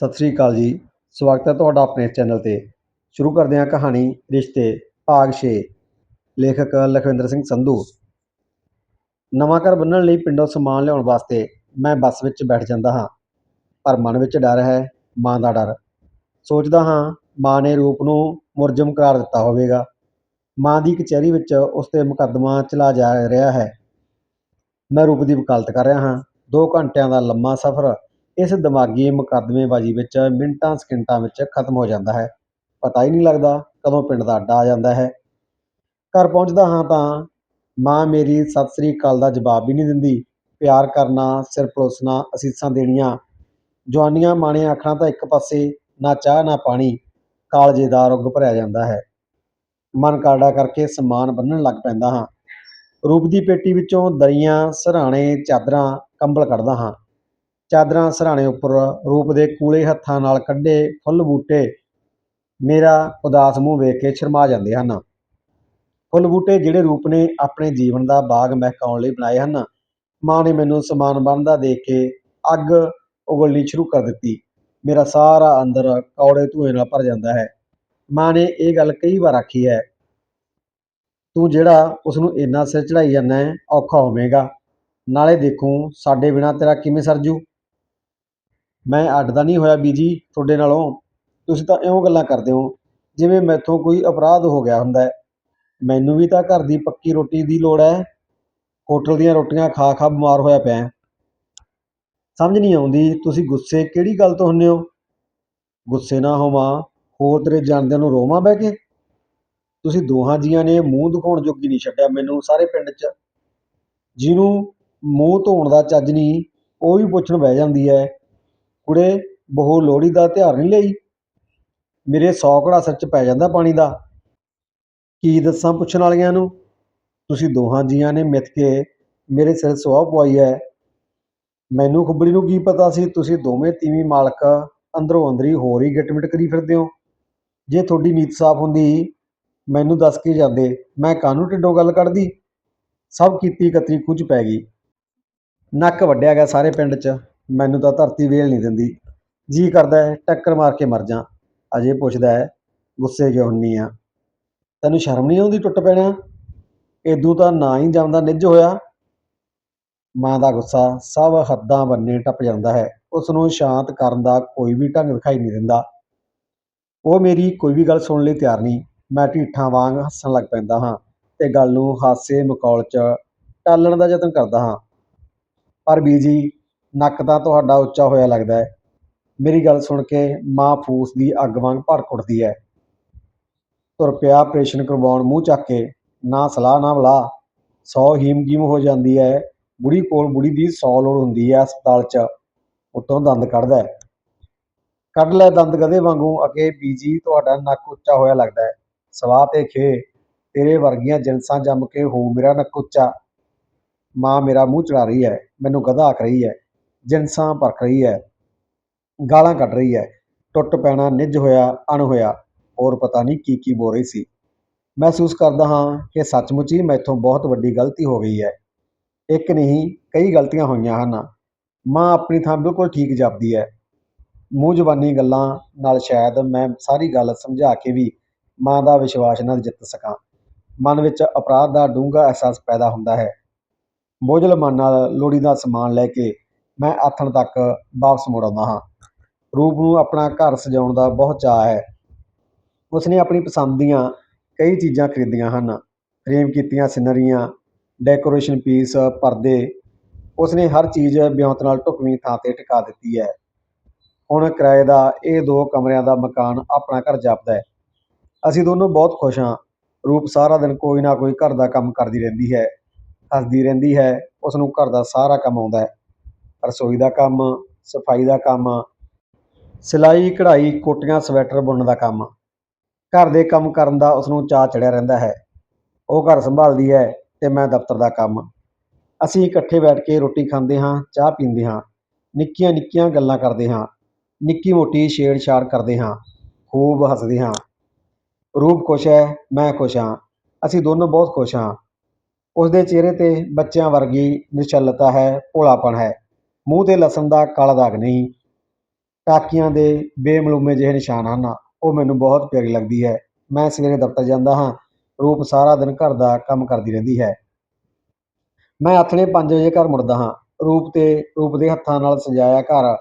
ਸਤਿ ਸ੍ਰੀ ਅਕਾਲ ਜੀ। ਸਵਾਗਤ ਹੈ ਤੁਹਾਡਾ ਆਪਣੇ ਚੈਨਲ ਤੇ। ਸ਼ੁਰੂ ਕਰਦੇ ਹਾਂ ਕਹਾਣੀ ਰਿਸ਼ਤੇ ਭਾਗ 6 ਲੇਖਕ ਲਖਵਿੰਦਰ ਸਿੰਘ ਸੰਧੂ। ਨਵਾਂ ਘਰ ਬੰਨਣ ਲਈ ਪਿੰਡੋਂ ਸਮਾਨ ਲਿਆਉਣ ਵਾਸਤੇ ਮੈਂ ਬੱਸ ਵਿੱਚ ਬੈਠ ਜਾਂਦਾ ਹਾਂ। ਪਰ ਮਨ ਵਿੱਚ ਡਰ ਹੈ, ਮਾਂ ਦਾ ਡਰ। ਸੋਚਦਾ ਹਾਂ, ਮਾਂ ਨੇ ਰੂਪ ਨੂੰ ਮੁਰਜਮ ਕਰਾਰ ਦਿੱਤਾ ਹੋਵੇਗਾ। ਮਾਂ ਦੀ ਕਚਹਿਰੀ ਵਿੱਚ ਉਸ ਤੇ ਮੁਕੱਦਮਾ ਚਲਾ ਜਾ ਰਿਹਾ ਹੈ। ਮੈਂ ਰੂਪ ਦੀ ਵਕਾਲਤ ਕਰ ਰਿਹਾ ਹਾਂ। 2 ਘੰਟਿਆਂ ਦਾ ਲੰਮਾ ਸਫ਼ਰ ਇਸ ਦਿਮਾਗੀ ਮੁਕੱਦਮੇਬਾਜ਼ੀ ਵਿੱਚ ਮਿੰਟਾਂ ਸਕਿੰਟਾਂ ਵਿੱਚ ਖਤਮ ਹੋ ਜਾਂਦਾ ਹੈ। ਪਤਾ ਹੀ ਨਹੀਂ ਲੱਗਦਾ ਕਦੋਂ ਪਿੰਡ ਦਾ ਅੱਡਾ ਆ ਜਾਂਦਾ ਹੈ। ਘਰ ਪਹੁੰਚਦਾ ਹਾਂ ਤਾਂ ਮਾਂ ਮੇਰੀ ਸਤਿ ਸ੍ਰੀ ਅਕਾਲ ਦਾ ਜਵਾਬ ਵੀ ਨਹੀਂ ਦਿੰਦੀ। ਪਿਆਰ ਕਰਨਾ, ਸਿਰ ਪਲੋਸਣਾ, ਅਸੀਸਾਂ ਦੇਣੀਆਂ, ਜਵਾਨੀਆਂ ਮਾਣੀਆਂ ਆਖਣਾ ਤਾਂ ਇੱਕ ਪਾਸੇ, ਨਾ ਚਾਹ, ਨਾ ਪਾਣੀ, ਕਾਲਜੇ ਦਾ ਰੁੱਗ ਭਰਿਆ ਜਾਂਦਾ ਹੈ। ਮਨ ਕਾੜਾ ਕਰਕੇ ਸਮਾਨ ਬੰਨਣ ਲੱਗ ਪੈਂਦਾ ਹਾਂ। ਰੂਪ ਦੀ ਪੇਟੀ ਵਿੱਚੋਂ ਦਰੀਆਂ ਸਰਾਣੇ ਚਾਦਰਾਂ, ਕੰਬਲ ਕੱਢਦਾ ਹਾਂ। ਚਾਦਰਾਂ ਸਰਾਣੇ ਉੱਪਰ, ਰੂਪ ਦੇ ਕੂਲੇ ਹੱਥਾਂ ਨਾਲ ਕੱਢੇ ਫੁੱਲ ਬੂਟੇ ਮੇਰਾ ਉਦਾਸ ਮੂੰਹ ਵੇਖ ਕੇ ਸ਼ਰਮਾ ਜਾਂਦੇ ਹਨ। ਫੁੱਲ ਬੂਟੇ ਜਿਹੜੇ ਰੂਪ ਨੇ ਆਪਣੇ ਜੀਵਨ ਦਾ ਬਾਗ ਮਹਿਕਾਉਣ ਲਈ ਬਣਾਏ ਹਨ। ਮਾਂ ਨੇ ਮੈਨੂੰ ਸਮਾਨ ਬਣਦਾ ਦੇਖ ਕੇ ਅੱਗ ਉਗਲਣੀ ਸ਼ੁਰੂ ਕਰ ਦਿੱਤੀ। ਮੇਰਾ ਸਾਰਾ ਅੰਦਰ ਕੌੜੇ ਧੂਏ ਨਾਲ ਭਰ ਜਾਂਦਾ ਹੈ। ਮਾਂ ਨੇ ਇਹ ਗੱਲ ਕਈ ਵਾਰ ਆਖੀ ਹੈ, ਤੂੰ ਜਿਹੜਾ ਉਸ ਨੂੰ ਇੰਨਾ ਸਿਰ ਚੜਾਈ ਜਾਂਦਾ ਹੈ, ਔਖਾ ਹੋਵੇਗਾ। ਨਾਲੇ ਦੇਖੂੰ, ਸਾਡੇ ਬਿਨਾ ਤੇਰਾ ਕਿਵੇਂ ਸਰਜੂ ਮੈਂ ਅੱਡਦਾ ਨਹੀਂ ਹੋਇਆ ਬੀਜੀ, ਤੁਹਾਡੇ ਨਾਲੋਂ। ਤੁਸੀਂ ਤਾਂ ਇਉਂ ਗੱਲਾਂ ਕਰਦੇ ਹੋ, ਜਿਵੇਂ ਮੈਥੋਂ ਕੋਈ ਅਪਰਾਧ ਹੋ ਗਿਆ ਹੁੰਦਾ ਮੈਨੂੰ ਵੀ ਤਾਂ ਘਰ ਦੀ ਪੱਕੀ ਰੋਟੀ ਦੀ ਲੋੜ ਹੈ। ਹੋਟਲ ਦੀਆਂ ਰੋਟੀਆਂ ਖਾ ਖਾ ਬਿਮਾਰ ਹੋਇਆ ਪਿਆ ਸਮਝ ਨਹੀਂ ਆਉਂਦੀ, ਤੁਸੀਂ ਗੁੱਸੇ ਕਿਹੜੀ ਗੱਲ ਤੋਂ ਹੁੰਦੇ ਹੋ? ਗੁੱਸੇ ਨਾ ਹੋਵਾਂ, ਹੋਰ ਤੇਰੇ ਜਾਣਦਿਆਂ ਨੂੰ ਰੋਵਾਂ ਬਹਿ ਕੇ? ਤੁਸੀਂ ਦੋਹਾਂ ਜੀਆਂ ਨੇ ਮੂੰਹ ਦਿਖਾਉਣ ਜੋਗੀ ਨਹੀਂ ਛੱਡਿਆ ਮੈਨੂੰ ਸਾਰੇ ਪਿੰਡ 'ਚ। ਜਿਹਨੂੰ ਮੂੰਹ ਧੋਣ ਦਾ ਚੱਜ ਨਹੀਂ, ਉਹ ਵੀ ਪੁੱਛਣ ਬਹਿ ਜਾਂਦੀ ਹੈ। ਕੁੜੇ, ਬਹੂ ਲੋਹੜੀ ਦਾ ਤਿਉਹਾਰ ਨਹੀਂ ਲਈ? ਮੇਰੇ ਸੌ ਘੜਾ ਸਿਰ 'ਚ ਪੈ ਜਾਂਦਾ ਪਾਣੀ ਦਾ। ਕੀ ਦੱਸਾਂ ਪੁੱਛਣ ਵਾਲੀਆਂ ਨੂੰ? ਤੁਸੀਂ ਦੋਹਾਂ ਜੀਆਂ ਨੇ ਮਿੱਥ ਕੇ ਮੇਰੇ ਸਿਰ ਸੁਆਹ ਪਵਾਈ ਹੈ ਮੈਨੂੰ ਖੁੱਬੜੀ ਨੂੰ ਕੀ ਪਤਾ ਸੀ? ਤੁਸੀਂ ਦੋਵੇਂ ਤੀਵੀਂ ਮਾਲਕ ਅੰਦਰੋਂ ਅੰਦਰੀ ਹੋਰ ਹੀ ਗਿਟਮਿਟ ਕਰੀ ਫਿਰਦੇ ਹੋ। ਜੇ ਤੁਹਾਡੀ ਨੀਤ ਸਾਫ਼ ਹੁੰਦੀ, ਮੈਨੂੰ ਦੱਸ ਕੇ ਜਾਂਦੇ, ਮੈਂ ਕਾਹਨੂੰ ਢਿੱਡੋਂ ਗੱਲ ਕੱਢਦੀ? ਸਭ ਕੀਤੀ ਕਤਰੀ ਕੁਝ ਪੈ ਗਈ। ਨੱਕ ਵੱਢਿਆ ਗਿਆ ਸਾਰੇ ਪਿੰਡ 'ਚ। ਮੈਨੂੰ ਤਾਂ ਧਰਤੀ ਵੇਲ ਨਹੀਂ ਦਿੰਦੀ। ਜੀ ਕਰਦਾ ਹੈ, ਟੱਕਰ ਮਾਰ ਕੇ ਮਰ ਜਾ। ਅਜੇ ਪੁੱਛਦਾ ਹੈ, ਗੁੱਸੇ ਕਿਉਂ ਹੁੰਨੀ ਆ? ਤੈਨੂੰ ਸ਼ਰਮ ਨਹੀਂ ਆਉਂਦੀ ਟੁੱਟ ਪੈਣਾ? ਏਦੂ ਤਾਂ ਨਾ ਹੀ ਜਾਂਦਾ ਨਿੱਜ ਹੋਇਆ। ਮਾਂ ਦਾ ਗੁੱਸਾ ਸਭ ਹੱਦਾਂ ਬੰਨੇ ਟੱਪ ਜਾਂਦਾ ਹੈ। ਉਸ ਨੂੰ ਸ਼ਾਂਤ ਕਰਨ ਦਾ ਕੋਈ ਵੀ ਢੰਗ ਦਿਖਾਈ ਨਹੀਂ ਦਿੰਦਾ। ਉਹ ਮੇਰੀ ਕੋਈ ਵੀ ਗੱਲ ਸੁਣਨ ਲਈ ਤਿਆਰ ਨਹੀਂ। ਮੈਂ ਢੀਠਾਂ ਵਾਂਗ ਹੱਸਣ ਲੱਗ ਪੈਂਦਾ ਹਾਂ ਤੇ ਗੱਲ ਨੂੰ ਹਾਸੇ ਮਕੌਲ 'ਚ ਟਾਲਣ ਦਾ ਯਤਨ ਕਰਦਾ ਹਾਂ। ਪਰ ਬੀਜੀ ਨੱਕ ਤਾਂ ਤੁਹਾਡਾ ਉੱਚਾ ਹੋਇਆ ਲੱਗਦਾ ਹੈ। ਮੇਰੀ ਗੱਲ ਸੁਣ ਕੇ ਮਾਂ ਫੂਸ ਦੀ ਅੱਗ ਵਾਂਗ ਭੜਕ ਉੱਠਦੀ ਹੈ। ਤੁਰ ਪਿਆ ਆਪਰੇਸ਼ਨ ਕਰਵਾਉਣ ਮੂੰਹ ਚੱਕ ਕੇ, ਨਾ ਸਲਾਹ ਨਾ ਬਲਾ ਸੌ ਹੀਮ ਗੀਮ ਹੋ ਜਾਂਦੀ ਹੈ। ਬੁੜੀ ਕੋਲ ਬੁੜੀ ਦੀ ਸੌ ਲੋੜ ਹੁੰਦੀ ਹੈ ਹਸਪਤਾਲ 'ਚ, ਉੱਤੋਂ ਦੰਦ ਕੱਢਦਾ ਹੈ। ਕੱਢ ਲੈ ਦੰਦ ਗਧੇ ਵਾਂਗੂ, ਅਕੇ ਬੀਜੀ ਤੁਹਾਡਾ ਨੱਕ ਉੱਚਾ ਹੋਇਆ ਲੱਗਦਾ ਹੈ। ਸਵਾਹ ਤੇ ਖੇ, ਤੇਰੇ ਵਰਗੀਆਂ ਜਿਨਸਾਂ ਜੰਮ ਕੇ ਹੋ ਮੇਰਾ ਨੱਕ ਉੱਚਾ। ਮਾਂ ਮੇਰਾ ਮੂੰਹ ਚੜਾ ਰਹੀ ਹੈ, ਮੈਨੂੰ ਗਧਾ ਆਖ ਰਹੀ ਹੈ। ਜਿਨਸਾਂ ਪਰਖ ਰਹੀ ਹੈ, ਗਾਲਾਂ ਕੱਢ ਰਹੀ ਹੈ, ਟੁੱਟ ਪੈਣਾ, ਨਿੱਜ ਹੋਇਆ, ਅਣ ਹੋਇਆ, ਹੋਰ ਪਤਾ ਨਹੀਂ ਕੀ ਕੀ ਬੋ ਰਹੀ ਸੀ। ਮਹਿਸੂਸ ਕਰਦਾ ਹਾਂ ਕਿ ਸੱਚਮੁੱਚ ਹੀ ਮੈਥੋਂ ਬਹੁਤ ਵੱਡੀ ਗਲਤੀ ਹੋ ਗਈ ਹੈ। ਇੱਕ ਨਹੀਂ, ਕਈ ਗਲਤੀਆਂ ਹੋਈਆਂ ਹਨ। ਮਾਂ ਆਪਣੀ ਥਾਂ ਬਿਲਕੁਲ ਠੀਕ ਜਾਪਦੀ ਹੈ। ਮੂੰਹ ਜ਼ਬਾਨੀ ਗੱਲਾਂ ਨਾਲ ਸ਼ਾਇਦ ਮੈਂ ਸਾਰੀ ਗੱਲ ਸਮਝਾ ਕੇ ਵੀ ਮਾਂ ਦਾ ਵਿਸ਼ਵਾਸ ਨਾ ਜਿੱਤ ਸਕਾਂ। ਮਨ ਵਿੱਚ ਅਪਰਾਧ ਦਾ ਡੂੰਘਾ ਅਹਿਸਾਸ ਪੈਦਾ ਹੁੰਦਾ ਹੈ। ਬੋਝਲ ਮਨ ਨਾਲ ਲੋੜੀ ਦਾ ਸਮਾਨ ਲੈ ਕੇ ਮੈਂ ਆਥਣ ਤੱਕ ਵਾਪਸ ਮੁੜ ਆਉਂਦਾ ਹਾਂ। ਰੂਪ ਨੂੰ ਆਪਣਾ ਘਰ ਸਜਾਉਣ ਦਾ ਬਹੁਤ ਚਾਅ ਹੈ। ਉਸਨੇ ਆਪਣੀ ਪਸੰਦ ਦੀਆਂ ਕਈ ਚੀਜ਼ਾਂ ਖਰੀਦੀਆਂ ਹਨ। ਫਰੇਮ ਕੀਤੀਆਂ ਸਿਨਰੀਆਂ, ਡੈਕੋਰੇਸ਼ਨ ਪੀਸ, ਪਰਦੇ। ਉਸਨੇ ਹਰ ਚੀਜ਼ ਬਿਉਂਤ ਨਾਲ ਢੁਕਵੀਂ ਥਾਂ ਤੇ ਟਿਕਾ ਦਿੱਤੀ ਹੈ। ਹੁਣ ਕਿਰਾਏ ਦਾ ਇਹ ਦੋ ਕਮਰਿਆਂ ਦਾ ਮਕਾਨ ਆਪਣਾ ਘਰ ਜਾਪਦਾ ਹੈ। ਅਸੀਂ ਦੋਨੋਂ ਬਹੁਤ ਖੁਸ਼ ਹਾਂ। ਰੂਪ ਸਾਰਾ ਦਿਨ ਕੋਈ ਨਾ ਕੋਈ ਘਰ ਦਾ ਕੰਮ ਕਰਦੀ ਰਹਿੰਦੀ ਹੈ। ਹੱਸਦੀ ਰਹਿੰਦੀ ਹੈ। ਉਸ ਨੂੰ ਘਰ ਦਾ ਸਾਰਾ ਕੰਮ ਆਉਂਦਾ ਹੈ। ਰਸੋਈ ਦਾ ਕੰਮ, ਸਫ਼ਾਈ ਦਾ ਕੰਮ, ਸਿਲਾਈ, ਕਢਾਈ, ਕੋਟੀਆਂ, ਸਵੈਟਰ ਬੁਣਨ ਦਾ ਕੰਮ। ਘਰ ਦੇ ਕੰਮ ਕਰਨ ਦਾ ਉਸ ਨੂੰ ਚਾਅ ਚੜਿਆ ਰਹਿੰਦਾ ਹੈ। ਉਹ ਘਰ ਸੰਭਾਲਦੀ ਹੈ ਤੇ ਮੈਂ ਦਫ਼ਤਰ ਦਾ ਕੰਮ। ਅਸੀਂ ਇਕੱਠੇ ਬੈਠ ਕੇ ਰੋਟੀ ਖਾਂਦੇ ਹਾਂ, ਚਾਹ ਪੀਂਦੇ ਹਾਂ, ਨਿੱਕੀਆਂ ਨਿੱਕੀਆਂ ਗੱਲਾਂ ਕਰਦੇ ਹਾਂ, ਨਿੱਕੀ ਮੋਟੀ ਛੇੜਛਾੜ ਕਰਦੇ ਹਾਂ, ਖੂਬ ਹੱਸਦੇ ਹਾਂ। ਰੂਪ ਖੁਸ਼ ਹੈ, ਮੈਂ ਖੁਸ਼ ਹਾਂ, ਅਸੀਂ ਦੋਨੋਂ ਬਹੁਤ ਖੁਸ਼ ਹਾਂ। ਉਸ ਦੇ ਚਿਹਰੇ ਤੇ ਬੱਚਿਆਂ ਵਰਗੀ ਨਿਸ਼ਚਲਤਾ ਹੈ ਭੋਲਾਪਣ ਹੈ। ਮੂੰਹ ਤੇ ਲਸਣ ਦਾ ਕਾਲਾ ਦਾਗ ਨਹੀਂ। ਟਾਕੀਆਂ ਦੇ ਬੇਮਲੂਮੇ ਜਿਹੇ ਨਿਸ਼ਾਨ ਹਨ। ਉਹ ਮੈਨੂੰ ਬਹੁਤ ਪਿਆਰੀ ਲੱਗਦੀ ਹੈ। ਮੈਂ ਸਵੇਰੇ ਦਫ਼ਤਰ ਜਾਂਦਾ ਹਾਂ। ਰੂਪ ਸਾਰਾ ਦਿਨ ਘਰ ਦਾ ਕੰਮ ਕਰਦੀ ਰਹਿੰਦੀ ਹੈ। ਮੈਂ ਆਥਣੇ 5 ਵਜੇ ਘਰ ਮੁੜਦਾ ਹਾਂ। ਰੂਪ ਤੇ, ਰੂਪ ਦੇ ਹੱਥਾਂ ਨਾਲ ਸਜਾਇਆ ਘਰ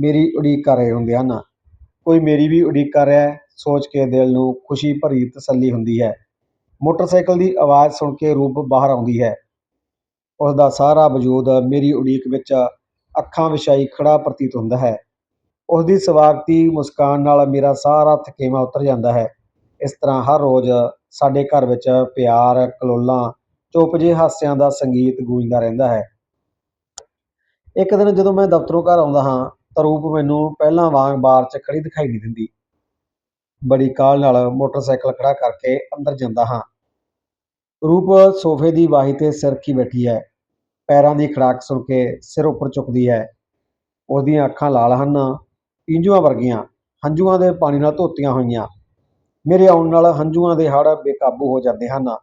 ਮੇਰੀ ਉਡੀਕ ਕਰ ਰਹੇ ਹੁੰਦੇ ਹਨ। ਕੋਈ ਮੇਰੀ ਵੀ ਉਡੀਕ ਕਰ ਰਿਹਾ ਹੈ, ਸੋਚ ਕੇ ਦਿਲ ਨੂੰ ਖੁਸ਼ੀ ਭਰੀ ਤਸੱਲੀ ਹੁੰਦੀ ਹੈ। ਮੋਟਰਸਾਈਕਲ ਦੀ ਆਵਾਜ਼ ਸੁਣ ਕੇ ਰੂਪ ਬਾਹਰ ਆਉਂਦੀ ਹੈ। ਉਸ ਦਾ ਸਾਰਾ ਵਜੂਦ ਮੇਰੀ ਉਡੀਕ ਵਿੱਚ ਅੱਖਾਂ ਵਿਛਾਈ ਖੜਾ ਪ੍ਰਤੀਤ ਹੁੰਦਾ ਹੈ। ਉਸ ਦੀ ਸਵਾਗਤੀ ਮੁਸਕਾਨ ਨਾਲ ਮੇਰਾ ਸਾਰਾ ਥਕੇਵਾਂ ਉਤਰ ਜਾਂਦਾ ਹੈ। ਇਸ ਤਰ੍ਹਾਂ ਹਰ ਰੋਜ਼ ਸਾਡੇ ਘਰ ਵਿੱਚ ਪਿਆਰ, ਕਲੋਲਾਂ, ਚੁੱਪ ਜਿਹੇ ਹਾਸਿਆਂ ਦਾ ਸੰਗੀਤ ਗੂੰਜਦਾ ਰਹਿੰਦਾ ਹੈ। ਇੱਕ ਦਿਨ ਜਦੋਂ ਮੈਂ ਦਫ਼ਤਰੋਂ ਘਰ ਆਉਂਦਾ ਹਾਂ, ਤਾਂ ਰੂਪ ਮੈਨੂੰ ਪਹਿਲਾਂ ਵਾਂਗ ਬਾਰ 'ਚ ਖੜੀ ਦਿਖਾਈ ਨਹੀਂ ਦਿੰਦੀ। ਬੜੀ ਕਾਲ ਨਾਲ ਮੋਟਰਸਾਈਕਲ ਖੜਾ ਕਰਕੇ ਅੰਦਰ ਜਾਂਦਾ ਹਾਂ। ਰੂਪ ਸੋਫੇ ਦੀ ਵਾਹੀ ਤੇ ਸਿਰ ਰੱਖੀ ਬੈਠੀ ਹੈ। ਪੈਰਾਂ ਦੀ ਖੜਾਕ ਸੁਣ ਕੇ ਸਿਰ ਉੱਪਰ ਚੁੱਕਦੀ ਹੈ। ਉਸ ਦੀਆਂ ਅੱਖਾਂ ਲਾਲ ਹਨ ਪੀਂਜੂਆਂ ਵਰਗੀਆਂ, ਹੰਝੂਆਂ ਦੇ ਪਾਣੀ ਨਾਲ ਧੋਤੀਆਂ ਹੋਈਆਂ। ਮੇਰੇ ਆਉਣ ਨਾਲ ਹੰਝੂਆਂ ਦੇ ਹੜ ਬੇਕਾਬੂ ਹੋ ਜਾਂਦੇ ਹਨ।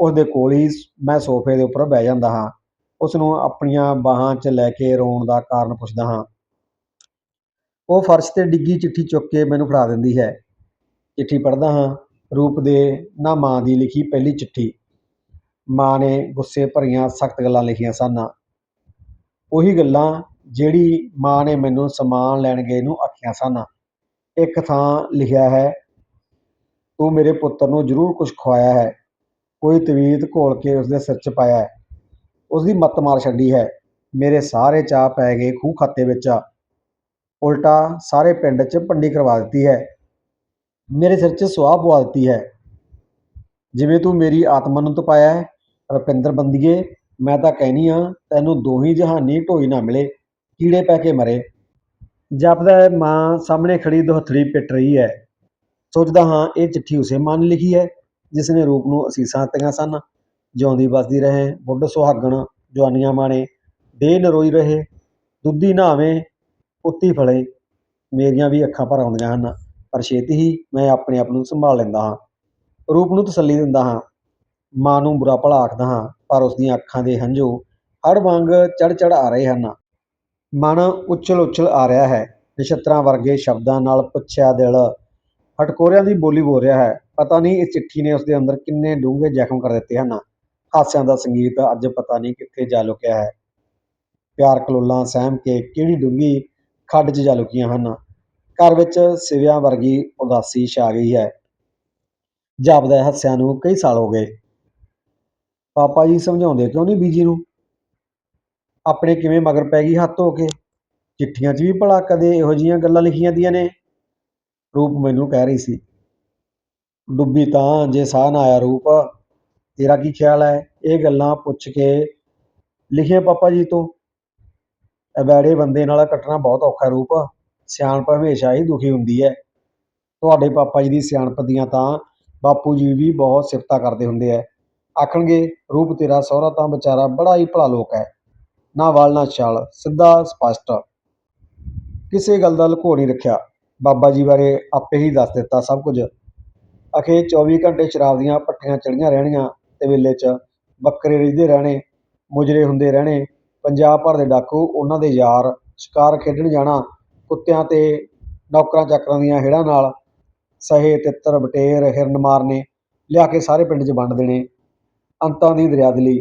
ਉਸ ਦੇ ਕੋਲ ਹੀ ਮੈਂ ਸੋਫੇ ਦੇ ਉੱਪਰ ਬਹਿ ਜਾਂਦਾ ਹਾਂ। ਉਸ ਨੂੰ ਆਪਣੀਆਂ ਬਾਹਾਂ 'ਚ ਲੈ ਕੇ ਰੋਣ ਦਾ ਕਾਰਨ ਪੁੱਛਦਾ ਹਾਂ। ਉਹ ਫਰਸ਼ ਤੇ ਡਿੱਗੀ ਚਿੱਠੀ ਚੁੱਕ ਕੇ ਮੈਨੂੰ ਫੜਾ ਦਿੰਦੀ ਹੈ। ਚਿੱਠੀ ਪੜ੍ਹਦਾ ਹਾਂ। ਰੂਪ ਦੇ ਨਾ ਮਾਂ ਦੀ ਲਿਖੀ ਪਹਿਲੀ ਚਿੱਠੀ। ਮਾਂ ਨੇ ਗੁੱਸੇ ਭਰੀਆਂ ਸਖਤ ਗੱਲਾਂ ਲਿਖੀਆਂ ਸਨ। ਉਹੀ ਗੱਲਾਂ ਜਿਹੜੀ ਮਾਂ ਨੇ ਮੈਨੂੰ ਸਮਾਨ ਲੈਣ ਗਏ ਨੂੰ ਆਖੀਆਂ ਸਨ। ਇੱਕ ਥਾਂ ਲਿਖਿਆ ਹੈ, ਤੂੰ ਮੇਰੇ ਪੁੱਤਰ ਨੂੰ ਜ਼ਰੂਰ ਕੁਝ ਖਵਾਇਆ ਹੈ। ਕੋਈ ਤਵੀਤ ਘੋਲ ਕੇ ਉਸਦੇ ਸਿਰ 'ਚ ਪਾਇਆ ਹੈ। ਉਸਦੀ ਮੱਤ ਮਾਰ ਛੱਡੀ ਹੈ। ਮੇਰੇ ਸਾਰੇ ਚਾਹ ਪੈ ਗਏ ਖੂਹ ਖਾਤੇ ਵਿੱਚ। ਉਲਟਾ ਸਾਰੇ ਪਿੰਡ 'ਚ ਪੰਡੀ ਕਰਵਾ ਦਿੱਤੀ ਹੈ। ਮੇਰੇ ਸਿਰ 'ਚ ਸੁਆਹ ਪਵਾ ਦਿੱਤੀ ਹੈ। ਜਿਵੇਂ ਤੂੰ ਮੇਰੀ ਆਤਮਾ ਨੂੰ ਤਪਾਇਆ ਹੈ ਰੁਪਿੰਦਰ ਬੰਦੀਏ, ਮੈਂ ਤਾਂ ਕਹਿਨੀ ਆ, ਤੈਨੂੰ ਦੋਹੀ ਜਹਾਨੀ ਢੋਈ ਨਾ ਮਿਲੇ, ਕੀੜੇ ਪੈ ਕੇ ਮਰੇ। ਜਪਦਾ ਹੈ, ਮਾਂ ਸਾਹਮਣੇ ਖੜੀ ਦੁਹੱਥੜੀ ਪਿੱਟ ਰਹੀ ਹੈ। ਸੋਚਦਾ ਹਾਂ, ਇਹ ਚਿੱਠੀ ਉਸੇ ਮਾਂ ਨੇ ਲਿਖੀ ਹੈ, ਜਿਸ ਨੇ ਰੂਪ ਨੂੰ ਅਸੀਸਾਂ ਦਿੱਤੀਆਂ ਸਨ। ਜਿਉਂਦੀ ਵਸਦੀ ਰਹੇ, ਬੁੱਢ ਸੁਹਾਗਣ, ਜਵਾਨੀਆਂ ਮਾਣੇ ਦੇ ਨਰੋਈ ਰਹੇ, ਦੁੱਧੀ ਨਹਾਵੇਂ ਉੱਤੀ ਫਲੇ, ਮੇਰੀਆਂ ਵੀ ਅੱਖਾਂ ਭਰ ਆਉਂਦੀਆਂ ਹਨ, ਪਰ ਛੇਤੀ ਹੀ ਮੈਂ ਆਪਣੇ ਆਪ ਨੂੰ ਸੰਭਾਲ ਲੈਂਦਾ ਹਾਂ। ਰੂਪ ਨੂੰ ਤਸੱਲੀ ਦਿੰਦਾ ਹਾਂ। ਮਾਂ ਨੂੰ ਬੁਰਾ ਭਲਾ ਆਖਦਾ ਹਾਂ, ਪਰ ਉਸ ਦੀਆਂ ਅੱਖਾਂ ਦੇ ਹੰਝੂ ਹੜ ਵਾਂਗ ਚੜ੍ਹ ਚੜ੍ਹ ਆ ਰਹੇ ਹਨ। ਮਨ ਉਛਲ ਉਛਲ ਆ ਰਿਹਾ ਹੈ। ਨਛੱਤਰਾਂ ਵਰਗੇ ਸ਼ਬਦਾਂ ਨਾਲ ਪੁੱਛਿਆ ਦਿਲ ਹਟਕੋਰਿਆਂ ਦੀ ਬੋਲੀ ਬੋਲ ਰਿਹਾ ਹੈ। ਪਤਾ ਨਹੀਂ ਇਸ ਚਿੱਠੀ ਨੇ ਉਸ ਦੇ ਅੰਦਰ ਕਿੰਨੇ ਡੂੰਘੇ ਜ਼ਖਮ ਕਰ ਦਿੱਤੇ ਹਨ। ਹਾਸਿਆਂ ਦਾ ਸੰਗੀਤ ਅੱਜ ਪਤਾ ਨਹੀਂ ਕਿੱਥੇ ਜਾ ਲੁਕਿਆ ਹੈ। ਪਿਆਰ ਕਲੋਲਾਂ ਸਹਿਮ ਕੇ ਕਿਹੜੀ ਡੂੰਘੀ ਖੱਡ 'ਚ ਜਾ ਲੁਕੀਆਂ ਹਨ। ਘਰ ਵਿੱਚ ਸਿਵਿਆਂ ਵਰਗੀ ਉਦਾਸੀ ਛਾ ਗਈ ਹੈ। ਜਾਪਦਾ ਹੱਸਿਆਂ ਨੂੰ ਕਈ ਸਾਲ ਹੋ ਗਏ। ਪਾਪਾ ਜੀ ਸਮਝਾਉਂਦੇ ਕਿਉਂ ਨਹੀਂ ਬੀਜੀ ਨੂੰ? ਆਪਣੇ ਕਿਵੇਂ ਮਗਰ ਪੈ ਗਈ ਹੱਥ ਧੋ ਕੇ? ਚਿੱਠੀਆਂ 'ਚ ਵੀ ਭਲਾ ਕਦੇ ਇਹੋ ਜਿਹੀਆਂ ਗੱਲਾਂ ਲਿਖੀਆਂ ਦੀਆਂ ਨੇ? ਰੂਪ ਮੈਨੂੰ ਕਹਿ ਰਹੀ ਸੀ। ਡੁੱਬੀ ਤਾਂ ਜੇ ਸਾਹ ਨਾ ਆਇਆ ਰੂਪ, ਤੇਰਾ ਕੀ ਖਿਆਲ ਹੈ? ਇਹ ਗੱਲਾਂ ਪੁੱਛ ਕੇ ਲਿਖੀਆਂ ਪਾਪਾ ਜੀ ਤੋਂ। ਅਬੈੜੇ ਬੰਦੇ ਨਾਲ ਕੱਟਣਾ ਬਹੁਤ ਔਖਾ ਰੂਪ। ਸਿਆਣਪ ਹਮੇਸ਼ਾ ਹੀ ਦੁਖੀ ਹੁੰਦੀ ਹੈ। ਤੁਹਾਡੇ ਪਾਪਾ ਜੀ ਦੀ ਸਿਆਣਪ ਦੀਆਂ ਤਾਂ ਬਾਪੂ ਜੀ ਵੀ ਬਹੁਤ ਸਿਫਤਾਂ ਕਰਦੇ ਹੁੰਦੇ ਐ ਆਖਣਗੇ, ਰੂਪ ਤੇਰਾ ਸਹੁਰਾ ਤਾਂ ਵਿਚਾਰਾ ਬੜਾ ਹੀ ਭਲਾ ਲੋਕ ਹੈ। ਨਾ ਵਾਲ, ਨਾ ਛਾਲ, ਸਿੱਧਾ ਸਪਸ਼ਟ। ਕਿਸੇ ਗੱਲ ਦਾ ਲੁਕੋ ਨਹੀਂ ਰੱਖਿਆ। ਬਾਬਾ ਜੀ ਬਾਰੇ ਆਪੇ ਹੀ ਦੱਸ ਦਿੱਤਾ ਸਭ ਕੁਝ। ਅਖੇ 24 ਘੰਟੇ ਸ਼ਰਾਬ ਦੀਆਂ ਪੱਠੀਆਂ ਚੜੀਆਂ ਰਹਿਣੀਆਂ ਤੇ ਵੇਲੇ 'ਚ ਬੱਕਰੇ ਰਿਝਦੇ ਰਹਿਣੇ, ਮੁਜਰੇ ਹੁੰਦੇ ਰਹਿਣੇ, ਪੰਜਾਬ ਭਰ ਦੇ ਡਾਕੂ ਉਹਨਾਂ ਦੇ ਯਾਰ, ਸ਼ਿਕਾਰ ਖੇਡਣ ਜਾਣਾ, ਕੁੱਤਿਆਂ ਤੇ ਨੌਕਰਾਂ ਚਾਕਰਾਂ ਦੀਆਂ ਹੇੜਾਂ ਨਾਲ ਸਹੇ ਤਿੱਤਰ ਬਟੇਰ ਹਿਰਨ ਮਾਰਨੇ, ਲਿਆ ਕੇ ਸਾਰੇ ਪਿੰਡ 'ਚ ਵੰਡ ਦੇਣੇ। ਅੰਤਾਂ ਦੀ ਦਰਿਆਦਲੀ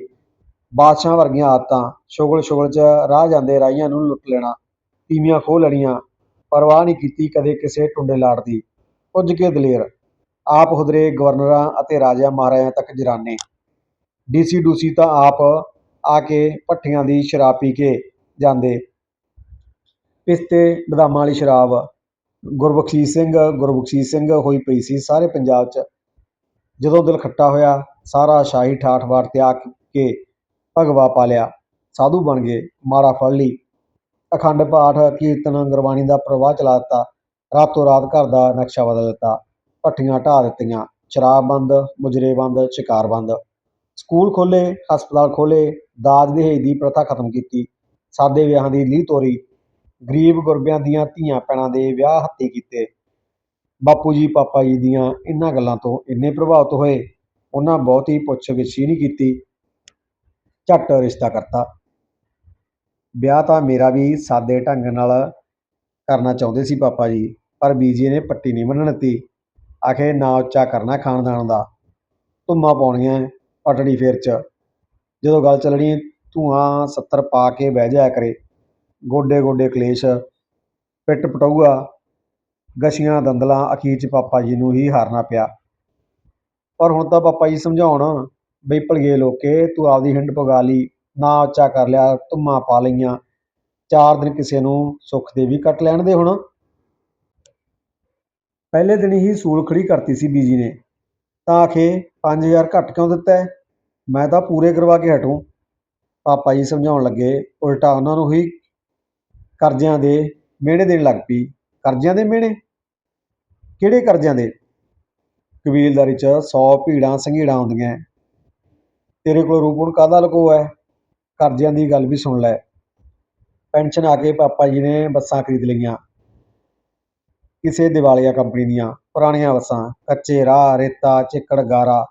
ਬਾਦਸ਼ਾਹ ਵਰਗੀਆਂ ਆਦਤਾਂ ਸ਼ੁਗਲ ਸ਼ੁਗਲ 'ਚ ਰਾਹ ਜਾਂਦੇ ਰਾਹੀਆਂ ਨੂੰ ਲੁੱਟ ਲੈਣਾ, ਤੀਵੀਆਂ ਖੋਹ ਲੈਣੀਆਂ, ਪਰਵਾਹ ਨਹੀਂ ਕੀਤੀ ਕਦੇ ਕਿਸੇ ਟੁੰਡੇ ਲਾੜ ਦੀ ਪੁੱਜ ਕੇ ਦਲੇਰ, ਆਪ ਹੁਦਰੇ ਗਵਰਨਰਾਂ ਅਤੇ ਰਾਜਿਆਂ ਮਹਾਰਾਜਿਆਂ ਤੱਕ ਜਰਾਨੇ। ਡੀਸੀ ਡੂਸੀ ਤਾਂ ਆਪ ਆ ਕੇ ਭੱਠੀਆਂ ਦੀ ਸ਼ਰਾਬ ਪੀ ਕੇ ਜਾਂਦੇ। ਪਿਸਤੇ ਬਦਾਮਾਂ ਵਾਲੀ ਸ਼ਰਾਬ ਗੁਰਬਖਸ਼ੀਸ਼ ਸਿੰਘ ਗੁਰਬਖਸ਼ੀਸ਼ ਸਿੰਘ ਹੋਈ ਪਈ ਸੀ ਸਾਰੇ ਪੰਜਾਬ 'ਚ। ਜਦੋਂ ਦਿਲ ਖੱਟਾ ਹੋਇਆ, ਸਾਰਾ ਸ਼ਾਹੀ ਠਾਠ ਬਾਠ ਤਿਆਗ ਕੇ ਭਗਵਾ ਪਾ ਲਿਆ। ਸਾਧੂ ਬਣ ਗਏ, ਮਾਰਾ ਫੜ ਲਈ। ਅਖੰਡ ਪਾਠ, ਕੀਰਤਨ ਗੁਰਬਾਣੀ ਦਾ ਪ੍ਰਵਾਹ ਚਲਾ ਦਿੱਤਾ। ਰਾਤੋਂ ਰਾਤ ਘਰ ਦਾ ਨਕਸ਼ਾ ਬਦਲ ਦਿੱਤਾ। ਭੱਠੀਆਂ ਢਾਹ ਦਿੱਤੀਆਂ। ਸ਼ਰਾਬ ਬੰਦ, ਮੁਜਰੇ ਬੰਦ, ਸ਼ਿਕਾਰ ਬੰਦ। ਸਕੂਲ ਖੋਲੇ ਹਸਪਤਾਲ ਖੋਲੇ ਦਾਜ ਦਹੇਜ ਦੀ ਪ੍ਰਥਾ ਖਤਮ ਕੀਤੀ। ਸਾਦੇ ਵਿਆਹਾਂ ਦੀ ਲੀਹ ਤੋਰੀ। ਗਰੀਬ ਗੁਰਬਿਆਂ ਦੀਆਂ ਧੀਆਂ ਭੈਣਾਂ ਦੇ ਵਿਆਹ ਹੱਥੀ ਕੀਤੇ। ਬਾਪੂ ਜੀ, ਪਾਪਾ ਜੀ ਦੀਆਂ ਇਹਨਾਂ ਗੱਲਾਂ ਤੋਂ ਇੰਨੇ ਪ੍ਰਭਾਵਿਤ ਹੋਏ, ਉਹਨਾਂ ਬਹੁਤੀ ਪੁੱਛ ਗਿੱਛ ਹੀ ਨਹੀਂ ਕੀਤੀ, ਝੱਟ ਰਿਸ਼ਤਾ ਕਰਤਾ। ਵਿਆਹ ਤਾਂ ਮੇਰਾ ਵੀ ਸਾਦੇ ਢੰਗ ਨਾਲ ਕਰਨਾ ਚਾਹੁੰਦੇ ਸੀ ਪਾਪਾ ਜੀ, ਪਰ ਬੀਜੀ ਨੇ ਪੱਟੀ ਨਹੀਂ ਬੰਨ੍ਹਣ ਦਿੱਤੀ। ਆਖੇ, ਨਾ ਉੱਚਾ ਕਰਨਾ ਖਾਨਦਾਨ ਦਾ, ਧੁੰਮਾਂ ਪਾਉਣੀਆਂ ਪਟੜੀ ਫੇਰ 'ਚ। ਜਦੋਂ ਗੱਲ ਚੱਲਣੀ, ਧੂਆਂ ਸੱਤਰ ਪਾ ਕੇ ਬਹਿ ਜਾਇਆ ਕਰੇ। ਗੋਡੇ ਗੋਡੇ ਕਲੇਸ਼ ਪਿੱਟ ਪਟਊਆ ਗਸ਼ੀਆਂ, ਦੰਦਲਾਂ ਅਖੀਰ 'ਚ ਪਾਪਾ ਜੀ ਨੂੰ ਹੀ ਹਾਰਨਾ ਪਿਆ। ਪਰ ਹੁਣ ਤਾਂ ਪਾਪਾ ਜੀ ਸਮਝਾਉਣ, ਬਈ ਭਲਗੇ ਲੋਕੇ, ਤੂੰ ਆਪਦੀ ਹਿੰਡ ਪਗਾ ਲਈ, ਨਾ ਉੱਚਾ ਕਰ ਲਿਆ, ਧੁੰਮਾਂ ਪਾ ਲਈਆਂ। ਚਾਰ ਦਿਨ ਕਿਸੇ ਨੂੰ ਸੁੱਖ ਦੇ ਵੀ ਕੱਟ ਲੈਣ ਦੇ ਹੁਣ। ਪਹਿਲੇ ਦਿਨ ਹੀ ਸੂਲ ਖੜੀ ਕਰਤੀ ਸੀ ਬੀਜੀ ਨੇ। ਤਾਂ ਆਖੇ 5000 ਘੱਟ ਕਿਉਂ ਦਿੱਤਾ ਹੈ? ਮੈਂ ਤਾਂ ਪੂਰੇ ਕਰਵਾ ਕੇ ਹਟੂ। ਪਾਪਾ ਜੀ ਸਮਝਾਉਣ ਲੱਗੇ, ਉਲਟਾ ਉਹਨਾਂ ਨੂੰ ਹੀ ਕਰਜ਼ਿਆਂ ਦੇ ਮਿਹਣੇ ਦੇਣ ਲੱਗ ਪਈ। ਕਰਜ਼ਿਆਂ ਦੇ ਮਿਹਣੇ? ਕਿਹੜੇ ਕਰਜ਼ਿਆਂ ਦੇ? ਕਬੀਲਦਾਰੀ 'ਚ 100 ਭੀੜਾਂ ਸੰਘੀੜਾਂ ਆਉਂਦੀਆਂ। ਤੇਰੇ ਕੋਲ ਰੂਪਨ ਕਾਹਦਾ ਲਕੋ ਹੈ? ਕਰਜ਼ਿਆਂ ਦੀ ਗੱਲ ਵੀ ਸੁਣ ਲੈ। ਪੈਨਸ਼ਨ ਆ ਕੇ ਪਾਪਾ ਜੀ ਨੇ ਬੱਸਾਂ ਖਰੀਦ ਲਈਆਂ। ਕਿਸੇ ਦਿਵਾਲੀਆ ਕੰਪਨੀ ਦੀਆਂ ਪੁਰਾਣੀਆਂ ਬੱਸਾਂ, ਕੱਚੇ ਰਾਹ, ਰੇਤਾ, ਚਿੱਕੜ, ਗਾਰਾ।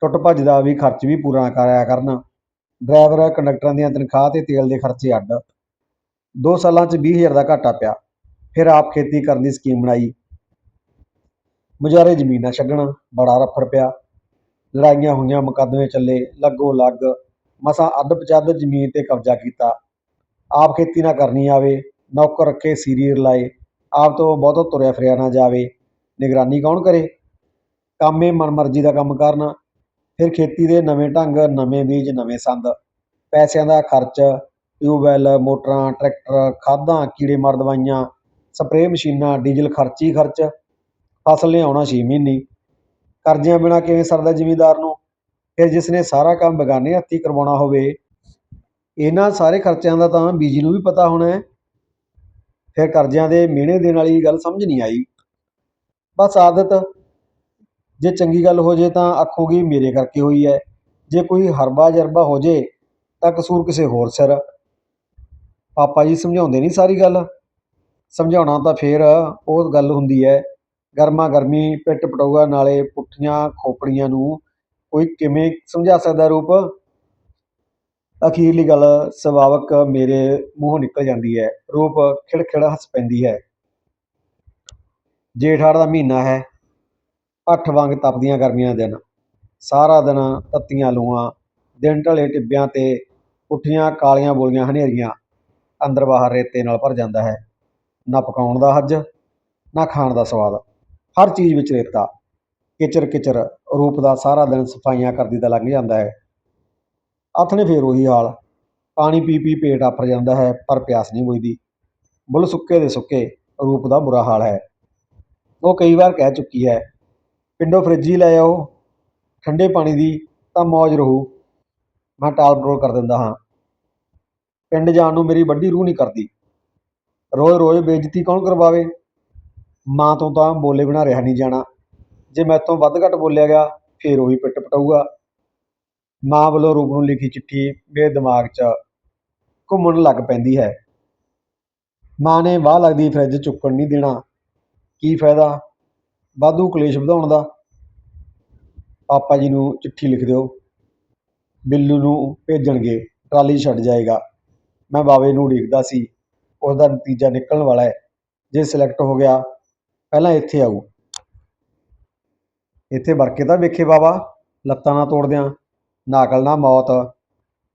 ਟੁੱਟ ਭੱਜ ਦਾ ਵੀ ਖਰਚ ਵੀ ਪੂਰਾ ਕਰਾਇਆ ਕਰਨ। ਡਰਾਈਵਰ ਕੰਡਕਟਰਾਂ ਦੀਆਂ ਤਨਖਾਹ ਤੇ ਤੇਲ ਦੇ ਖਰਚੇ ਅੱਡ। ਦੋ ਸਾਲਾਂ 'ਚ 20000 ਦਾ ਘਾਟਾ ਪਿਆ। ਫਿਰ ਆਪ ਖੇਤੀ ਕਰਨ ਦੀ ਸਕੀਮ ਬਣਾਈ। ਮੁਜ਼ਾਰੇ ਜ਼ਮੀਨਾਂ ਛੱਡਣ, ਬੜਾ ਰਫੜ ਪਿਆ। ਲੜਾਈਆਂ ਹੋਈਆਂ, ਮੁਕੱਦਮੇ ਚੱਲੇ, ਲੱਗੋ ਲੱਗ, ਮਸਾਂ ਅੱਧ ਪਚੱਧ ਜ਼ਮੀਨ ਤੇ ਕਬਜ਼ਾ ਕੀਤਾ। ਆਪ ਖੇਤੀ ਨਾ ਕਰਨੀ ਆਵੇ, ਨੌਕਰ ਰੱਖੇ ਸੀਰੀਅਰ ਲਾਏ, ਆਪ ਤੋਂ ਬਹੁਤਾ ਤੁਰਿਆ ਫਿਰਿਆ ਨਾ ਜਾਵੇ। ਨਿਗਰਾਨੀ ਕੌਣ ਕਰੇ? ਕਾਮੇ ਮਨਮਰਜ਼ੀ ਦਾ ਕੰਮ ਕਰਨ। ਫਿਰ ਖੇਤੀ ਦੇ ਨਵੇਂ ਢੰਗ, ਨਵੇਂ ਬੀਜ, ਨਵੇਂ ਸੰਦ। ਪੈਸਿਆਂ ਦਾ ਖਰਚ, ਟਿਊਬਵੈੱਲ, ਮੋਟਰਾਂ, ਟਰੈਕਟਰ, ਖਾਦਾਂ ਕੀੜੇ ਮਾਰ ਦਵਾਈਆਂ, ਸਪਰੇਅ ਮਸ਼ੀਨਾਂ, ਡੀਜ਼ਲ ਖਰਚ ਹੀ ਖਰਚ। ਫਸਲ ਲਿਆਉਣਾ ਛੇ ਮਹੀਨੇ। ਕਰਜ਼ਿਆਂ ਬਿਨਾਂ ਕਿਵੇਂ ਸਰਦਾ ਜ਼ਿਮੀਂਦਾਰ ਨੂੰ? ਫਿਰ ਜਿਸ ਨੇ ਸਾਰਾ ਕੰਮ ਬੇਗਾਨੇ ਹੱਥੀਂ ਕਰਵਾਉਣਾ ਹੋਵੇ, ਇਹਨਾਂ ਸਾਰੇ ਖਰਚਿਆਂ ਦਾ ਤਾਂ ਬੀਜੀ ਨੂੰ ਵੀ ਪਤਾ ਹੋਣਾ ਹੈ। ਫਿਰ ਕਰਜ਼ਿਆਂ ਦੇ ਮਿਹਣੇ ਦੇਣ ਵਾਲੀ ਗੱਲ ਸਮਝ ਨਹੀਂ ਆਈ। ਬਸ ਆਦਤ, ਜੇ ਚੰਗੀ ਗੱਲ ਹੋ ਜੇ ਤਾਂ ਆਖੋਗੀ ਮੇਰੇ ਕਰਕੇ ਹੋਈ ਹੈ। ਜੇ ਕੋਈ ਹਰਬਾ ਜਰਬਾ ਹੋ ਜੇ, ਤਾਂ ਕਸੂਰ ਕਿਸੇ ਹੋਰ ਸਿਰ। ਪਾਪਾ ਜੀ ਸਮਝਾਉਂਦੇ ਨਹੀਂ ਸਾਰੀ ਗੱਲ। ਸਮਝਾਉਣਾ ਤਾਂ ਫੇਰ ਉਹ ਗੱਲ ਹੁੰਦੀ ਹੈ ਗਰਮਾ ਗਰਮੀ ਪਿੱਟ ਪਟਊਆ ਨਾਲੇ ਪੁੱਠੀਆਂ ਖੋਪੜੀਆਂ ਨੂੰ ਕੋਈ ਕਿਵੇਂ ਸਮਝਾ ਸਕਦਾ ਰੂਪ? ਅਖੀਰਲੀ ਗੱਲ ਸੁਭਾਵਕ ਮੇਰੇ ਮੂੰਹੋਂ ਨਿਕਲ ਜਾਂਦੀ ਹੈ। ਰੂਪ ਖਿੜਖਿੜ ਹੱਸ ਪੈਂਦੀ ਹੈ। ਜੇਠਾੜ ਦਾ ਮਹੀਨਾ ਹੈ। ਅੱਠ ਵਾਂਗ ਤਪਦੀਆਂ ਗਰਮੀਆਂ ਦਿਨ। ਸਾਰਾ ਦਿਨ ਤੱਤੀਆਂ ਲੂਆਂ। ਦਿਨ ਢਲੇ ਟਿੱਬਿਆਂ ਤੇ ਉੱਠੀਆਂ ਕਾਲੀਆਂ ਬੋਲੀਆਂ ਹਨੇਰੀਆਂ। ਅੰਦਰ ਬਾਹਰ ਰੇਤੇ ਨਾਲ ਭਰ ਜਾਂਦਾ ਹੈ। ਨਾ ਪਕਾਉਣ ਦਾ ਹੱਜ, ਨਾ ਖਾਣ ਦਾ ਸਵਾਦ। ਹਰ ਚੀਜ਼ ਵਿੱਚ ਰੇਤਾ। ਕਿਚਰ ਕਿਚਰ ਰੂਪ ਦਾ ਸਾਰਾ ਦਿਨ ਸਫਾਈਆਂ ਕਰਦੀ ਦਾ ਲੰਘ ਜਾਂਦਾ ਹੈ। ਆਥਣੇ ਫੇਰ ਉਹੀ ਹਾਲ। ਪਾਣੀ ਪੀ ਪੀ ਪੇਟ ਆਫਰ ਜਾਂਦਾ ਹੈ, ਪਰ ਪਿਆਸ ਨਹੀਂ ਬੁਝਦੀ। ਬੁੱਲ ਸੁੱਕੇ ਦੇ ਸੁੱਕੇ ਰੂਪ ਦਾ ਬੁਰਾ ਹਾਲ ਹੈ। ਉਹ ਕਈ ਵਾਰ ਕਹਿ ਚੁੱਕੀ ਹੈ, ਪਿੰਡੋਂ ਫਰਿੱਜ ਹੀ ਲੈ ਆਓ। ਠੰਡੇ ਪਾਣੀ ਦੀ ਤਾਂ ਮੌਜ ਰਹੂ। ਮੈਂ ਟਾਲ ਮਟੋਲ ਕਰ ਦਿੰਦਾ ਹਾਂ। ਪਿੰਡ ਜਾਣ ਨੂੰ ਮੇਰੀ ਵੱਡੀ ਰੂਹ ਨਹੀਂ ਕਰਦੀ। ਰੋਜ਼ ਰੋਜ਼ ਬੇਇੱਜ਼ਤੀ ਕੌਣ ਕਰਵਾਵੇ? ਮਾਂ ਤੋਂ ਤਾਂ ਬੋਲੇ ਬਿਨਾਂ ਰਿਹਾ ਨਹੀਂ ਜਾਣਾ। ਜੇ ਮੈਥੋਂ ਵੱਧ ਘੱਟ ਬੋਲਿਆ ਗਿਆ, ਫਿਰ ਉਹੀ ਪਿੱਟ ਪਟਾਊਗਾ। ਮਾਂ ਵੱਲੋਂ ਰੂਪ ਨੂੰ ਲਿਖੀ ਚਿੱਠੀ ਮੇਰੇ ਦਿਮਾਗ 'ਚ ਘੁੰਮਣ ਲੱਗ ਪੈਂਦੀ ਹੈ। ਮਾਂ ਨੇ ਵਾਹ ਲੱਗਦੀ ਫਰਿੱਜ ਚੁੱਕਣ ਨਹੀਂ ਦੇਣਾ। ਕੀ ਫਾਇਦਾ? ਵਾਧੂ ਕਲੇਸ਼ ਵਧਾਉਣ ਦਾ। ਪਾਪਾ ਜੀ ਨੂੰ ਚਿੱਠੀ ਲਿਖ ਦਿਓ। ਬਿੱਲੂ ਨੂੰ ਭੇਜਣਗੇ, ਟਰਾਲੀ ਛੱਡ ਜਾਏਗਾ। ਮੈਂ ਬਾਵੇ ਨੂੰ ਉਡੀਕਦਾ ਸੀ ਉਸ ਦਾ ਨਤੀਜਾ ਨਿਕਲਣ ਵਾਲਾ ਹੈ। ਜੇ ਸਿਲੈਕਟ ਹੋ ਗਿਆ ਪਹਿਲਾਂ ਇੱਥੇ ਆਊ ਇੱਥੇ ਵਰਕੇ ਕੇ ਤਾਂ ਵੇਖੇ ਬਾਬਾ, ਲੱਤਾਂ ਨਾ ਤੋੜਦਿਆਂ ਨਾਕਲ ਨਾ ਮੌਤ,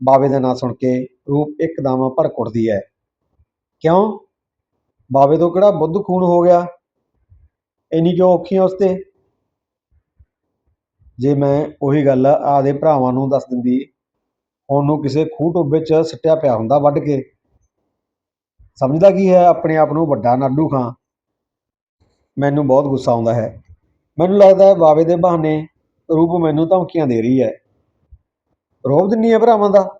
ਬਾਬੇ ਦਾ ਨਾਂ ਸੁਣ ਕੇ ਰੂਪ ਇੱਕਦਮ ਭੜਕ ਉੱਠਦੀ ਹੈ। ਕਿਉਂ? ਬਾਬੇ ਤੋਂ ਕਿਹੜਾ ਬੁੱਧ ਖੂਨ ਹੋ ਗਿਆ? ਇੰਨੀ ਕਿਉਂ ਔਖੀ ਆ ਉਸ ਤੇ? ਜੇ ਮੈਂ ਉਹੀ ਗੱਲ ਆਪਦੇ ਭਰਾਵਾਂ ਨੂੰ ਦੱਸ ਦਿੰਦੀ ਉਹਨੂੰ ਕਿਸੇ ਖੂਹ ਟੋਬੇ 'ਚ ਸਿੱਟਿਆ ਪਿਆ ਹੁੰਦਾ ਵੱਢ ਕੇ। ਸਮਝਦਾ ਕੀ ਹੈ, ਆਪਣੇ ਆਪ ਨੂੰ ਵੱਡਾ ਨਾਡੂ ਖਾਂ। ਮੈਨੂੰ ਬਹੁਤ ਗੁੱਸਾ ਆਉਂਦਾ ਹੈ। ਮੈਨੂੰ ਲੱਗਦਾ ਹੈ ਬਾਵੇ ਦੇ ਬਹਾਨੇ ਰੂਪ ਮੈਨੂੰ ਧਮਕੀਆਂ ਦੇ ਰਹੀ ਹੈ। ਰੋਬ ਦਿੰਨੀ ਹੈ ਭਰਾਵਾਂ ਦਾ।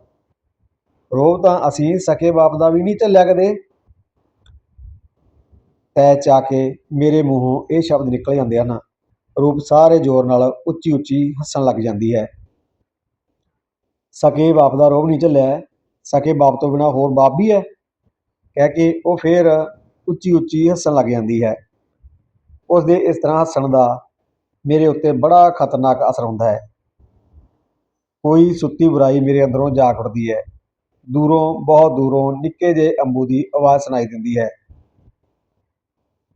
ਰੋਬ ਤਾਂ ਅਸੀਂ ਸਕੇ ਬਾਪ ਦਾ ਵੀ ਨਹੀਂ ਝੱਲਿਆ ਕਦੇ। ਤੈ ਚਾ ਕੇ ਮੇਰੇ ਮੂੰਹੋਂ ਇਹ ਸ਼ਬਦ ਨਿਕਲ ਜਾਂਦੇ ਹਨ। ਰੂਪ ਸਾਰੇ ਜ਼ੋਰ ਨਾਲ ਉੱਚੀ ਉੱਚੀ ਹੱਸਣ ਲੱਗ ਜਾਂਦੀ ਹੈ। ਸਕੇ ਬਾਪ ਦਾ ਰੋਬ ਨਹੀਂ ਝੱਲਿਆ। ਸਕੇ ਬਾਪ ਤੋਂ ਬਿਨਾ ਹੋਰ ਬਾਪ ਵੀ ਹੈ। ਕਹਿ ਕੇ ਉਹ ਫੇਰ ਉੱਚੀ ਉੱਚੀ ਹੱਸਣ ਲੱਗ ਜਾਂਦੀ ਹੈ। ਉਸ ਦੇ ਇਸ ਤਰ੍ਹਾਂ ਹੱਸਣ ਦਾ ਮੇਰੇ ਉੱਤੇ ਬੜਾ ਖਤਰਨਾਕ ਅਸਰ ਹੁੰਦਾ ਹੈ। ਕੋਈ ਸੁੱਤੀ ਬੁਰਾਈ ਮੇਰੇ ਅੰਦਰੋਂ ਜਾਗ ਉੱਠਦੀ ਹੈ। ਦੂਰੋਂ, ਬਹੁਤ ਦੂਰੋਂ ਨਿੱਕੇ ਜਿਹੇ ਅੰਬੂ ਦੀ ਆਵਾਜ਼ ਸੁਣਾਈ ਦਿੰਦੀ ਹੈ।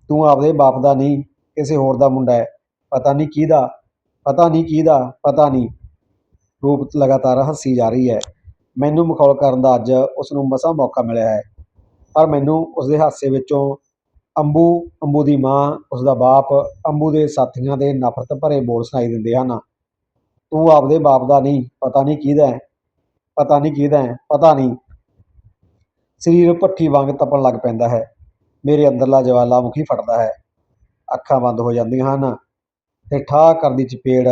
ਤੂੰ ਆਪਦੇ ਬਾਪ ਦਾ ਨਹੀਂ, ਕਿਸੇ ਹੋਰ ਦਾ ਮੁੰਡਾ ਹੈ। ਪਤਾ ਨਹੀਂ ਕਿਹਦਾ, ਪਤਾ ਨਹੀਂ ਕਿਹਦਾ, ਪਤਾ ਨਹੀਂ। ਰੂਪ ਲਗਾਤਾਰ ਹੱਸੀ ਜਾ ਰਹੀ ਹੈ। ਮੈਨੂੰ ਮਖੌਲ ਕਰਨ ਦਾ ਅੱਜ ਉਸ ਨੂੰ ਮਸਾਂ ਮੌਕਾ ਮਿਲਿਆ ਹੈ। ਪਰ ਮੈਨੂੰ ਉਸ ਦੇ ਹਾਸੇ ਵਿੱਚੋਂ ਅੰਬੂ ਅੰਬੂ ਦੀ ਮਾਂ ਉਸ ਦਾ ਬਾਪ ਅੰਬੂ ਦੇ ਸਾਥੀਆਂ ਦੇ ਨਫ਼ਰਤ ਭਰੇ ਬੋਲ ਸੁਣਾਈ ਦਿੰਦੇ ਹਨ। ਤੂੰ ਆਪਦੇ ਬਾਪ ਦਾ ਨਹੀਂ, ਪਤਾ ਨਹੀਂ ਕਿਹਦਾ ਹੈ। ਪਤਾ ਨਹੀਂ ਕਿਹਦਾ ਹੈ, ਪਤਾ ਨਹੀਂ। ਸਰੀਰ ਭੱਠੀ ਵਾਂਗ ਤਪਣ ਲੱਗ ਪੈਂਦਾ ਹੈ। ਮੇਰੇ ਅੰਦਰਲਾ ਜਵਾਲਾਮੁਖੀ ਫਟਦਾ ਹੈ। ਅੱਖਾਂ ਬੰਦ ਹੋ ਜਾਂਦੀਆਂ ਹਨ ਤੇ ਠਾਹ ਕਰਦੀ ਚਪੇੜ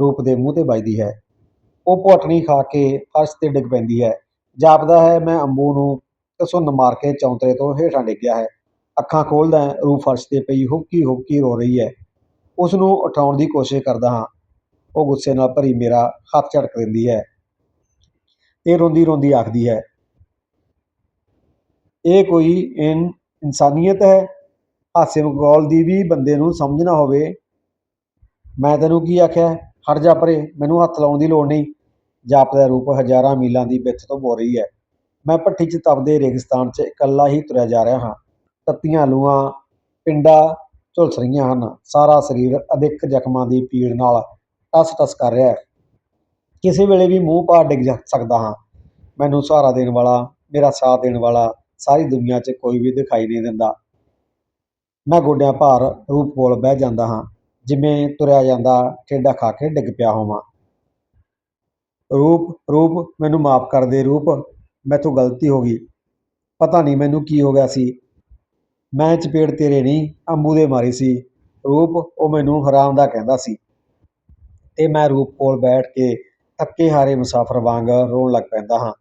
ਰੂਪ ਦੇ ਮੂੰਹ ਤੇ ਵੱਜਦੀ ਹੈ। ਉਹ ਭੁੱਟਣੀ ਖਾ ਕੇ ਫਰਸ਼ ਤੇ ਡਿੱਗ ਪੈਂਦੀ ਹੈ। ਜਾਪਦਾ ਹੈ, ਮੈਂ ਅੰਬੂ ਨੂੰ ਘਸੁੰਨ ਮਾਰ ਕੇ ਚੌਂਤਰੇ ਤੋਂ ਹੇਠਾਂ ਡਿੱਗਿਆ ਹੈ। ਅੱਖਾਂ ਖੋਲ੍ਹਦਾ ਹੈ, ਰੂਹ ਫਰਸ਼ ਤੇ ਪਈ ਹੁੱਕੀ ਹੁਬਕੀ ਰੋ ਰਹੀ ਹੈ। ਉਸ ਨੂੰ ਉਠਾਉਣ ਦੀ ਕੋਸ਼ਿਸ਼ ਕਰਦਾ ਹਾਂ। ਉਹ ਗੁੱਸੇ ਨਾਲ ਭਰੀ ਮੇਰਾ ਹੱਥ ਝਟਕ ਦਿੰਦੀ ਹੈ। ਇਹ ਰੋਂਦੀ ਰੋਂਦੀ ਆਖਦੀ ਹੈ, ਇਹ ਕੋਈ ਇਨ, ਇਨਸਾਨੀਅਤ ਹੈ? ਹਾਸੇ ਮਖੌਲ ਦੀ ਵੀ ਬੰਦੇ ਨੂੰ ਸਮਝ ਨਾ ਹੋਵੇ। ਮੈਂ ਤੈਨੂੰ ਕੀ ਆਖਿਆ? ਹਟ ਜਾ ਪਰੇ, ਮੈਨੂੰ ਹੱਥ ਲਾਉਣ ਦੀ ਲੋੜ ਨਹੀਂ। ਜਾਪਦਾ ਰੂਪ ਹਜ਼ਾਰਾਂ ਮੀਲਾਂ ਦੀ ਵਿੱਥ ਤੋਂ ਬੋ ਰਹੀ ਹੈ। ਮੈਂ ਭੱਠੀ 'ਚ ਤਪਦੇ ਰੇਗਿਸਤਾਨ 'ਚ ਇਕੱਲਾ ਹੀ ਤੁਰਿਆ ਜਾ ਰਿਹਾ ਹਾਂ। ਤੱਤੀਆਂ ਲੂਆਂ ਪਿੰਡਾ ਝੁਲਸ ਰਹੀਆਂ ਹਨ। ਸਾਰਾ ਸਰੀਰ ਅਧਿਕ ਜ਼ਖਮਾਂ ਦੀ ਪੀੜ ਨਾਲ ਟਸ ਟਸ ਕਰ ਰਿਹਾ ਹੈ। ਕਿਸੇ ਵੇਲੇ ਵੀ ਮੂੰਹ ਭਾਰ ਡਿੱਗ ਜਾ ਸਕਦਾ ਹਾਂ। ਮੈਨੂੰ ਸਹਾਰਾ ਦੇਣ ਵਾਲਾ, ਮੇਰਾ ਸਾਥ ਦੇਣ ਵਾਲਾ ਸਾਰੀ ਦੁਨੀਆ 'ਚ ਕੋਈ ਵੀ ਦਿਖਾਈ ਨਹੀਂ ਦਿੰਦਾ। ਮੈਂ ਗੋਡਿਆਂ ਭਾਰ ਰੂਪ ਕੋਲ ਬਹਿ ਜਾਂਦਾ ਹਾਂ, ਜਿਵੇਂ ਤੁਰਿਆ ਜਾਂਦਾ ਠੇਡਾ ਖਾ ਕੇ ਡਿੱਗ ਪਿਆ ਹੋਵਾਂ। ਰੂਪ ਰੂਪ ਮੈਨੂੰ ਮਾਫ ਕਰ ਦੇ ਰੂਪ, ਮੈਥੋਂ ਗਲਤੀ ਹੋ ਗਈ। ਪਤਾ ਨਹੀਂ ਮੈਨੂੰ ਕੀ ਹੋ ਗਿਆ ਸੀ। ਮੈਂ ਚਪੇੜ ਤੇਰੇ ਨਹੀਂ ਅੰਬੂ ਦੇ ਮਾਰੀ ਸੀ। ਰੂਪ ਉਹ ਮੈਨੂੰ ਹਰਾਮ ਦਾ ਕਹਿੰਦਾ ਸੀ। ਤੇ ਮੈਂ ਰੂਪ ਕੋਲ ਬੈਠ ਕੇ ਥੱਕੇ ਹਾਰੇ ਮੁਸਾਫਰ ਵਾਂਗ ਰੋਣ ਲੱਗ ਪੈਂਦਾ ਹਾਂ।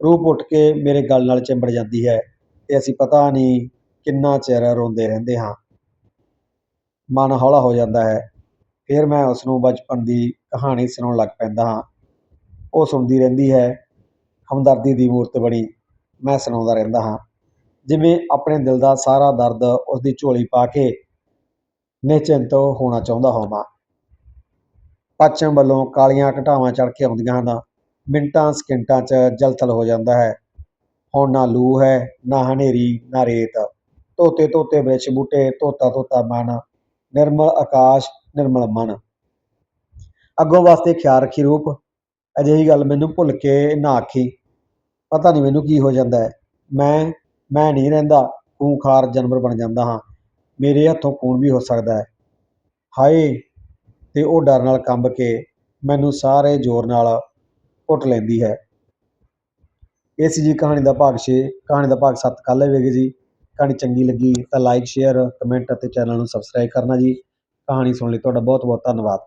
ਰੂਪ ਉੱਠ ਕੇ ਮੇਰੇ ਗਲ ਨਾਲ ਚਿੰਬੜ ਜਾਂਦੀ ਹੈ ਤੇ ਅਸੀਂ ਪਤਾ ਨਹੀਂ ਕਿੰਨਾ ਚਿਰ ਰੋਂਦੇ ਰਹਿੰਦੇ ਹਾਂ। ਮਨ ਹੌਲਾ ਹੋ ਜਾਂਦਾ ਹੈ। ਫਿਰ ਮੈਂ ਉਸ ਨੂੰ ਬਚਪਨ ਦੀ ਕਹਾਣੀ ਸੁਣਾਉਣ ਲੱਗ ਪੈਂਦਾ ਹਾਂ। ਉਹ ਸੁਣਦੀ ਰਹਿੰਦੀ ਹੈ। ਹਮਦਰਦੀ ਦੀ ਮੂਰਤ ਬਣੀ। ਮੈਂ ਸੁਣਾਉਂਦਾ ਰਹਿੰਦਾ ਹਾਂ। ਜਿਵੇਂ ਆਪਣੇ ਦਿਲ ਦਾ ਸਾਰਾ ਦਰਦ ਉਸ ਦੀ ਝੋਲੀ ਪਾ ਕੇ ਨਿਚਿੰਤ ਹੋਣਾ ਚਾਹੁੰਦਾ ਹੋਵਾਂ। ਪੱਛਮ ਵੱਲੋਂ ਕਾਲੀਆਂ ਘਟਾਵਾਂ ਚੜ ਕੇ ਆਉਂਦੀਆਂ ਹਨ। ਮਿੰਟਾਂ, ਸਕਿੰਟਾਂ 'ਚ ਜਲਥਲ ਹੋ ਜਾਂਦਾ ਹੈ। ਹੁਣ ਨਾ ਲੂ ਹੈ, ਨਾ ਹਨੇਰੀ, ਨਾ ਰੇਤ। ਧੋਤੇ ਧੋਤੇ ਬ੍ਰਿਛ ਬੂਟੇ ਧੋਤਾ ਧੋਤਾ ਮਨ। ਨਿਰਮਲ ਆਕਾਸ਼, ਨਿਰਮਲ ਮਨ। ਅੱਗੋਂ ਵਾਸਤੇ ਖਿਆਲ ਰੱਖੀ ਰੂਪ। ਅਜਿਹੀ ਗੱਲ ਮੈਨੂੰ ਭੁੱਲ ਕੇ ਨਾ ਆਖੀ। ਪਤਾ ਨਹੀਂ ਮੈਨੂੰ ਕੀ ਹੋ ਜਾਂਦਾ ਹੈ। ਮੈਂ ਮੈਂ ਨਹੀਂ ਰਹਿੰਦਾ ਖੂੰਖਾਰ ਜਾਨਵਰ ਬਣ ਜਾਂਦਾ ਹਾਂ। ਮੇਰੇ ਹੱਥੋਂ ਖੂਨ ਵੀ ਹੋ ਸਕਦਾ ਹੈ। ਹਾਏ! ਅਤੇ ਉਹ ਡਰ ਨਾਲ ਕੰਬ ਕੇ ਮੈਨੂੰ ਸਾਰੇ ਜ਼ੋਰ ਨਾਲ ਘੁੱਟ ਲੈਂਦੀ ਹੈ। ਇਹ ਸੀ ਜੀ ਕਹਾਣੀ ਦਾ ਭਾਗ ਛੇ, ਕਹਾਣੀ ਦਾ ਭਾਗ ਸੱਤ ਕੱਲ੍ਹ ਹੋਵੇਗੀ ਜੀ ਕਹਾਣੀ ਚੰਗੀ ਲੱਗੀ ਤਾਂ ਲਾਈਕ ਸ਼ੇਅਰ ਕਮੈਂਟ ਅਤੇ ਚੈਨਲ ਨੂੰ ਸਬਸਕ੍ਰਾਈਬ ਕਰਨਾ ਜੀ। ਕਹਾਣੀ ਸੁਣਨ ਲਈ ਤੁਹਾਡਾ ਬਹੁਤ ਬਹੁਤ ਧੰਨਵਾਦ।